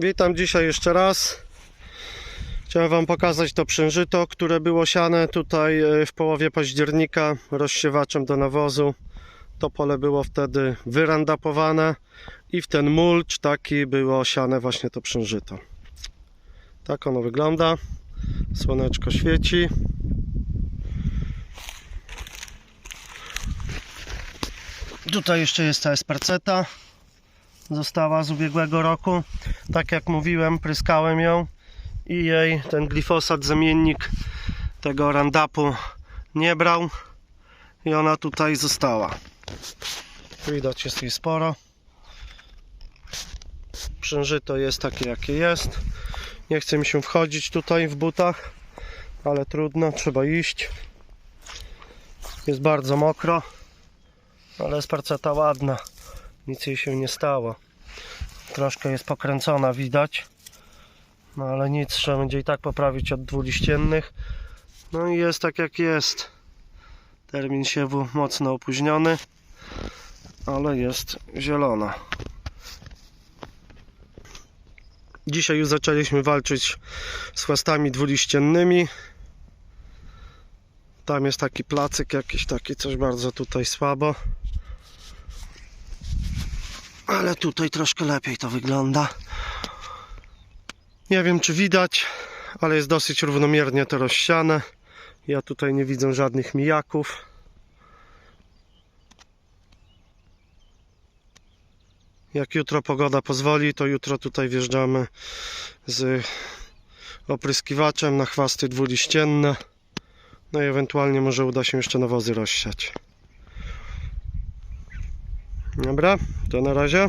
Witam dzisiaj jeszcze raz. Chciałem Wam pokazać to przężyto, które było siane tutaj e, w połowie października rozsiewaczem do nawozu. To pole było wtedy wyrandapowane i w ten mulcz taki było siane właśnie to przężyto. Tak ono wygląda. Słoneczko świeci. Tutaj jeszcze jest ta esparceta. Została z ubiegłego roku. Tak jak mówiłem, pryskałem ją i jej ten glifosat, zamiennik tego randapu nie brał i ona tutaj została. Widać jest jej sporo. Przężyto jest takie jakie jest. Nie chce mi się wchodzić tutaj w butach, ale trudno, trzeba iść. Jest bardzo mokro, ale sparceta ładna. Nic jej się nie stało. Troszkę jest pokręcona, widać. No ale nic, trzeba będzie i tak poprawić od dwuliściennych. No i jest tak jak jest. Termin siewu mocno opóźniony, ale jest zielona. Dzisiaj już zaczęliśmy walczyć z chwastami dwuliściennymi. Tam jest taki placyk jakiś taki, coś bardzo tutaj słabo. Ale tutaj troszkę lepiej to wygląda. Nie wiem czy widać, ale jest dosyć równomiernie to rozsiane. Ja tutaj nie widzę żadnych mijaków. Jak jutro pogoda pozwoli, to jutro tutaj wjeżdżamy z opryskiwaczem na chwasty dwuliścienne. No i ewentualnie może uda się jeszcze nawozy rozsiać. Dobra, to na razie.